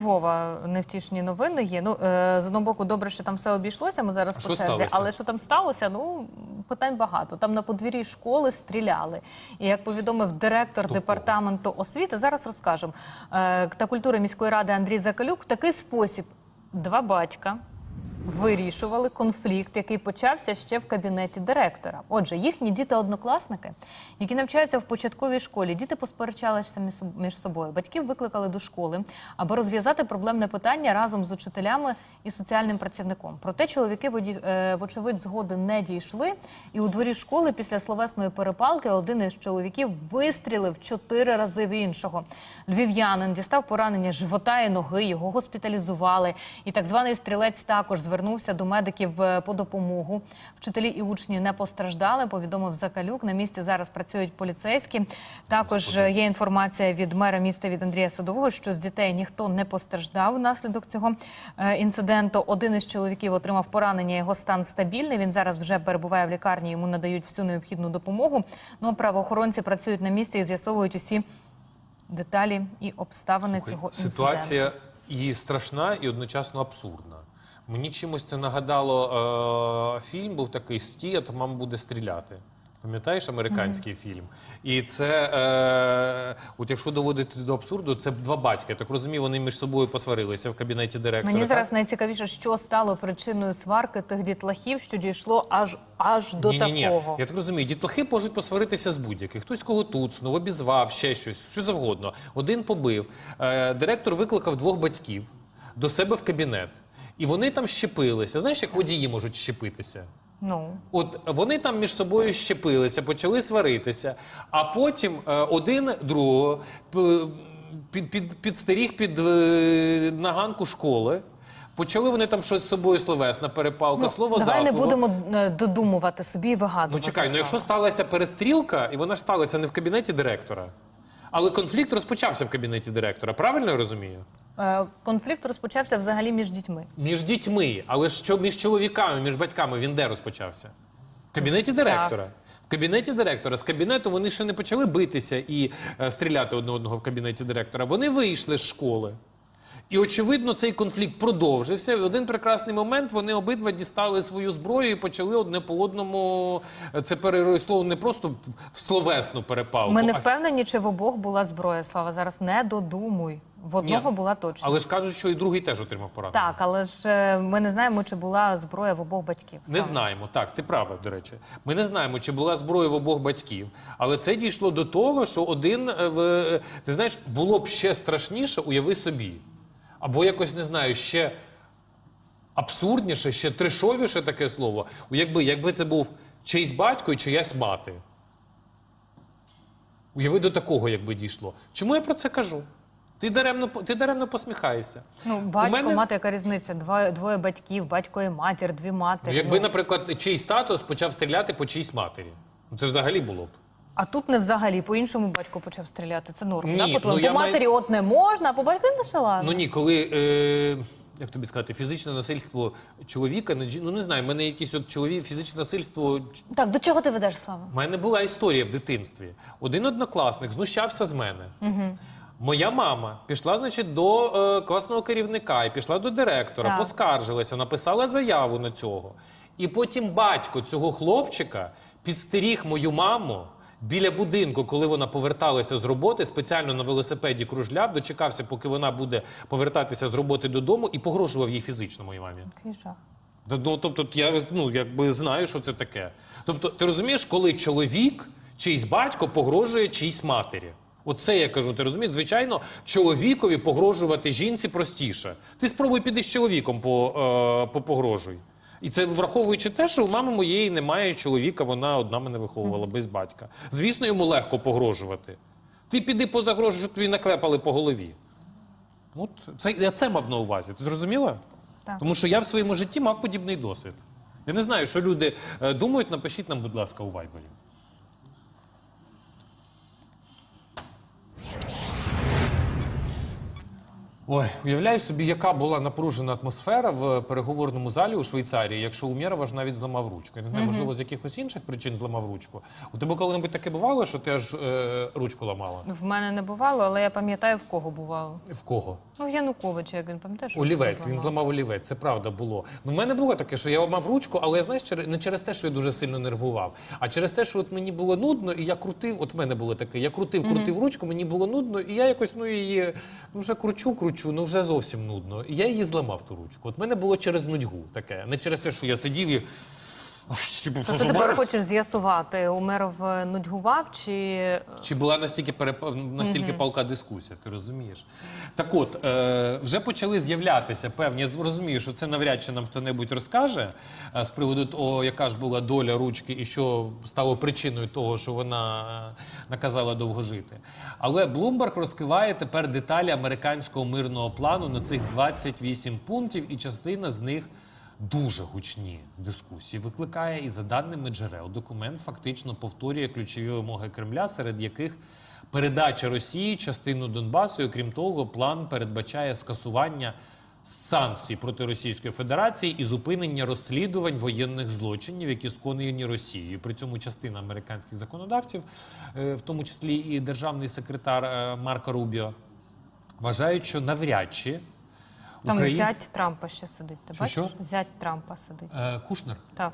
Вова, невтішні новини є. Ну е, з одного боку, добре, що там все обійшлося. Ми зараз А по що черзі, сталося? але що там сталося? Ну питань багато. Там на подвір'ї школи стріляли. І як повідомив директор Хто департаменту освіти, зараз розкажемо е, та культури міської ради Андрій Закалюк в такий спосіб два батька. Вирішували конфлікт, який почався ще в кабінеті директора. Отже, їхні діти-однокласники, які навчаються в початковій школі, діти посперечалися між собою. Батьків викликали до школи, аби розв'язати проблемне питання разом з учителями і соціальним працівником. Проте чоловіки, е, вочевидь, згоди не дійшли. І у дворі школи після словесної перепалки один із чоловіків вистрілив чотири рази в іншого. Львів'янин дістав поранення живота і ноги, його госпіталізували. І так званий стрілець також звернувся до медиків е, по допомогу. Вчителі і учні не постраждали. Повідомив Закалюк. На місці зараз працюють поліцейські. Також е, є інформація від мера міста від Андрія Садового, що з дітей ніхто не постраждав внаслідок цього е, інциденту. Один із чоловіків отримав поранення. Його стан стабільний. Він зараз вже перебуває в лікарні. Йому надають всю необхідну допомогу. Ну правоохоронці працюють на місці і з'ясовують усі деталі і обставини цього інциденту. Ситуація і страшна, і одночасно абсурдна. Мені чимось це нагадало е, фільм, був такий Сті, а то мама буде стріляти. Пам'ятаєш американський фільм? І це, е, от якщо доводити до абсурду, це два батьки. Я так розумію, вони між собою посварилися в кабінеті директора. Мені так? зараз найцікавіше, що стало причиною сварки тих дітлахів, що дійшло аж аж до Ні-ні-ні. такого. Я так розумію, дітлахи можуть посваритися з будь-яких. Хтось кого туцнув, обізвав, ще щось, що завгодно. Один побив. Е, директор викликав двох батьків до себе в кабінет. І вони там щепилися. Знаєш, як водії можуть щепитися? Ну От вони там між собою щепилися, почали сваритися, а потім е, один другого під, під, підстеріг під е, наганку школи. Почали вони там щось з собою словесна перепалка, слово Ну, давай за не будемо е, додумувати собі і вигадувати. Ну чекай, ну якщо сталася перестрілка, і вона ж сталася не в кабінеті директора, але конфлікт розпочався в кабінеті директора. Правильно я розумію? Е, конфлікт розпочався взагалі між дітьми. Між дітьми, але що між чоловіками, між батьками він де розпочався? В кабінеті директора. В кабінеті директора. З кабінету вони ще не почали битися і е, стріляти одне одного в кабінеті директора. Вони вийшли з школи. І очевидно, цей конфлікт продовжився. І в один прекрасний момент вони обидва дістали свою зброю і почали одне по одному. е, Це переросло не просто в словесну перепалку. Ми не впевнені, чи в обох була зброя. Слава зараз не додумуй. В одного Ні. була точно. Але ж кажуть, що і другий теж отримав поранення. Так, але ж е, ми не знаємо, чи була зброя в обох батьків. Не знаємо, так, ти права, до речі. Ми не знаємо, чи була зброя в обох батьків. Але це дійшло до того, що один е, в е, ти знаєш, було б ще страшніше, уяви собі. Або якось не знаю, ще абсурдніше, ще трешовіше таке слово. Якби, якби це був чийсь батько і чиясь мати. Уяви до такого, якби дійшло. Чому я про це кажу? Ти даремно, ти даремно посміхаєшся. Ну, батько, мене- мати, яка різниця? Два, двоє батьків, батько і матір, дві матері. Ну, якби, Ну, наприклад, чийсь тато почав стріляти по чийсь матері. Ну, Це взагалі було б. А тут не взагалі, по іншому батько почав стріляти. Це норм. Ні, да? По, ну, я по маю- матері от не можна, а по батьку не шала. Ну ні, коли. Е... Як тобі сказати, фізичне насильство чоловіка ну не знаю, в мене якесь от чоловік, фізичне насильство. Так, до чого ти ведеш, Слава? У мене була історія в дитинстві. Один однокласник знущався з мене. Моя мама пішла, значить, до е, класного керівника і пішла до директора, Так. поскаржилася, написала заяву на цього. І потім батько цього хлопчика підстеріг мою маму біля будинку, коли вона поверталася з роботи, спеціально на велосипеді кружляв, дочекався, поки вона буде повертатися з роботи додому, і погрожував їй фізично моїй мамі. Який жах. Да, Ну, тобто, я ну, якби знаю, що це таке. Тобто, ти розумієш, коли чоловік, чийсь батько погрожує чийсь матері. Оце я кажу, ти розумієш? Звичайно, чоловікові погрожувати жінці простіше. Ти спробуй піди з чоловіком по, е, попогрожуй. І це враховуючи те, що у мами моєї немає чоловіка, вона одна мене виховувала без батька. Звісно, йому легко погрожувати. Ти піди позагрожуй, що тобі наклепали по голові. От це, я це мав на увазі. Ти зрозуміла? Так. Тому що я в своєму житті мав подібний досвід. Я не знаю, що люди е, думають, напишіть нам, будь ласка, у вайбері. Ой, уявляю собі, яка була напружена атмосфера в переговорному залі у Швейцарії, якщо Умєрова ж навіть зламав ручку. Я не знаю, можливо, з якихось інших причин зламав ручку. У тебе коли-небудь таке бувало, що ти аж е, ручку ламала? В мене не бувало, але я пам'ятаю, в кого бувало. В кого? Ну, в Януковича, як він пам'ятаєш? Олівець, він зламав олівець, це правда було. Ну, в мене було таке, що я мав ручку, але знаєш, через- не через те, що я дуже сильно нервував, а через те, що от мені було нудно, і я крутив. От в мене було таке. Я крутив, крутив ручку, мені було нудно, і я якось ну її ну вже кручу, кручу, ну вже зовсім нудно. І я її зламав ту ручку. От в мене було через нудьгу таке, не через те, що я сидів і. То ти тепер хочеш з'ясувати, Умеров е, нудьгував чи Чи була настільки переп... настільки палка дискусія, ти розумієш? Так от, е, вже почали з'являтися певні, я розумію, що це навряд чи нам хто-небудь розкаже е, з приводу того, яка ж була доля ручки і що стало причиною того, що вона е, наказала довго жити. Але Блумберг розкриває тепер деталі американського мирного плану на цих 28 пунктів, і частина з них дуже гучні дискусії викликає, і за даними джерел, документ фактично повторює ключові вимоги Кремля, серед яких передача Росії частину Донбасу. І, окрім того, план передбачає скасування санкцій проти Російської Федерації і зупинення розслідувань воєнних злочинів, які скоєні Росією. При цьому частина американських законодавців, е, в тому числі і державний секретар е, Марко Рубіо, вважають, що навряд чи там Україн... зять Трампа ще сидить? Ти Що, бачиш? що? Зять Трампа сидить. Е, Кушнер. Так.